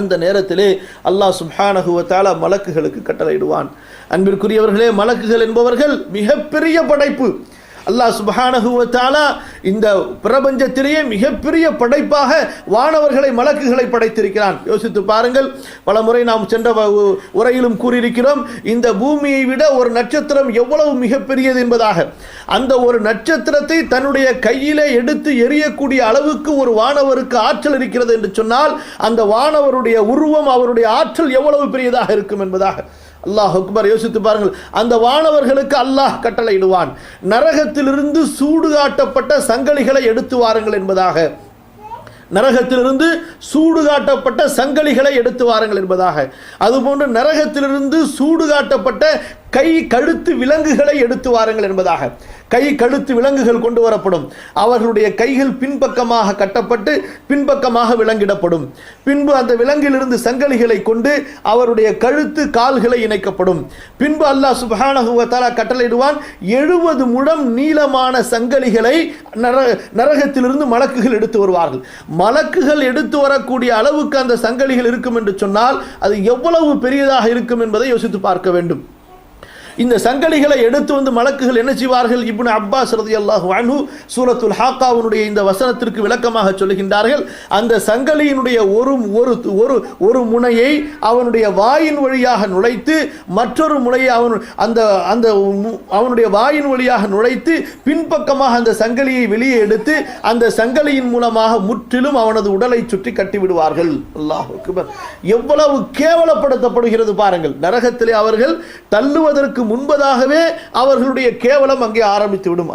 அந்த நேரத்திலே அல்லாஹ் சுப்ஹானஹு மலக்குகளுக்கு கட்டளையிடுவான். அன்பிற்குரியவர்களே மலக்குகள் என்பவர்கள் மிகப்பெரிய படைப்பு. அல்லாஹ் சுபஹானகுவத்தாலா இந்த பிரபஞ்சத்திலேயே மிகப்பெரிய படைப்பாக வானவர்களை மலக்குகளை படைத்திருக்கிறான். யோசித்து பாருங்கள் பல முறை நாம் சென்ற உரையிலும் கூறியிருக்கிறோம் இந்த பூமியை விட ஒரு நட்சத்திரம் எவ்வளவு மிகப்பெரியது என்பதாக. அந்த ஒரு நட்சத்திரத்தை தன்னுடைய கையிலே எடுத்து எரியக்கூடிய அளவுக்கு ஒரு வானவருக்கு ஆற்றல் இருக்கிறது என்று சொன்னால் அந்த வானவருடைய உருவம் அவருடைய ஆற்றல் எவ்வளவு பெரியதாக இருக்கும் என்பதாக. அல்லாஹ் அக்பர் யோசித்து பாருங்கள். அந்த வானவர்களுக்கு அல்லாஹ் கட்டளையிடுவான். நரகத்திலிருந்து சூடு காட்டப்பட்ட சங்கலிகளை எடுத்து வாருங்கள் என்பதாக. நரகத்திலிருந்து சூடு காட்டப்பட்ட சங்கலிகளை எடுத்து வாருங்கள் என்பதாக. அதுபோன்று நரகத்திலிருந்து சூடு காட்டப்பட்ட கை கழுத்து விலங்குகளை எடுத்து வாருங்கள் என்பதாக. கை கழுத்து விலங்குகள் கொண்டு வரப்படும். அவர்களுடைய கைகள் பின்பக்கமாக கட்டப்பட்டு பின்பக்கமாக விலங்கிடப்படும். பின்பு அந்த விலங்கிலிருந்து சங்கலிகளை கொண்டு அவருடைய கழுத்து கால்களை இணைக்கப்படும். பின்பு அல்லாஹ் சுப்ஹானஹு கட்டளையிடுவான் எழுபது முழம் நீளமான சங்கலிகளை நர நரகத்திலிருந்து மலக்குகள் எடுத்து வருவார்கள். மலக்குகள் எடுத்து வரக்கூடிய அளவுக்கு அந்த சங்கலிகள் இருக்கும் என்று சொன்னால் அது எவ்வளவு பெரியதாக இருக்கும் என்பதை யோசித்து பார்க்க வேண்டும். இந்த சங்கலிகளை எடுத்து வந்து மலக்குகள் என்ன செய்வார்கள்? இப்னு அப்பாஸ் ரலியல்லாஹு அனு சூரத்துல் ஹாக்காவுனுடைய இந்த வசனத்திற்கு விளக்கமாக சொல்லுகின்றார்கள். அந்த சங்கலியினுடைய ஒரு ஒரு ஒரு ஒரு முனையை அவனுடைய வாயின் வழியாக நுழைத்து மற்றொரு முனையை அவன் அந்த அந்த மு- அவனுடைய வாயின் வழியாக நுழைத்து பின்பக்கமாக அந்த சங்கலியை வெளியே எடுத்து அந்த சங்கலியின் மூலமாக முற்றிலும் அவனது உடலை சுற்றி கட்டி விடுவார்கள். எவ்வளவு கேவலப்படுத்தப்படுகிறது பாருங்கள். நரகத்திலே அவர்கள் தள்ளுவதற்கு முன்பதாகவே அவர்களுடைய கேவலம் அங்கே ஆரம்பித்து விடும்